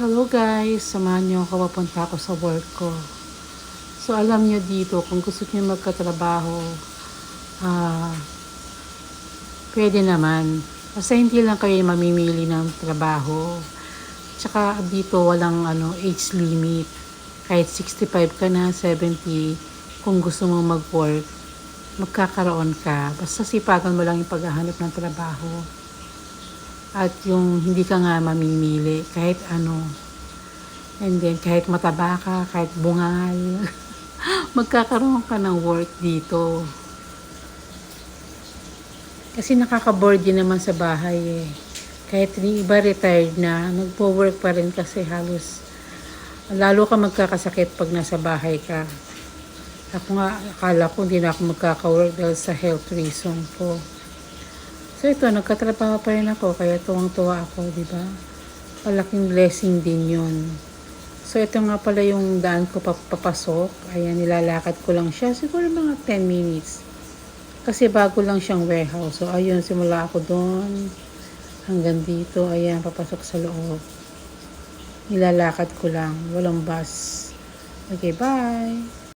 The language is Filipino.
Hello guys, samahan niyo ako papunta ako sa work ko. So alam niyo dito, kung gusto niyo magkatrabaho, ah, pwede naman. Basta hindi lang kayo mamimili ng trabaho. Tsaka dito walang ano, age limit. Kahit 65 ka na, 70, kung gusto mo mag-work, magkakaroon ka. Basta sipagan mo lang yung paghahanap ng trabaho at yung hindi ka nga mamimili kahit ano. And then kahit mataba ka kahit bungal magkakaroon ka ng work dito. Kasi nakaka-board din naman sa bahay eh. Kahit yung iba retired na nagpo-work pa rin kasi halos lalo ka magkakasakit pag nasa bahay ka. Ako nga akala ko hindi na ako magkaka-work dahil sa health reason ko So ito, nagkatrabaho pa rin ako, kaya tuwang-tuwa ako, di ba? Malaking blessing din yun. So ito nga pala yung daan ko pap- papasok. Ayan, nilalakad ko lang siya. Siguro mga 10 minutes. Kasi bago lang siyang warehouse. So ayun, simula ako doon. Hanggang dito, ayan, papasok sa loob. Nilalakad ko lang. Walang bus. Okay, bye!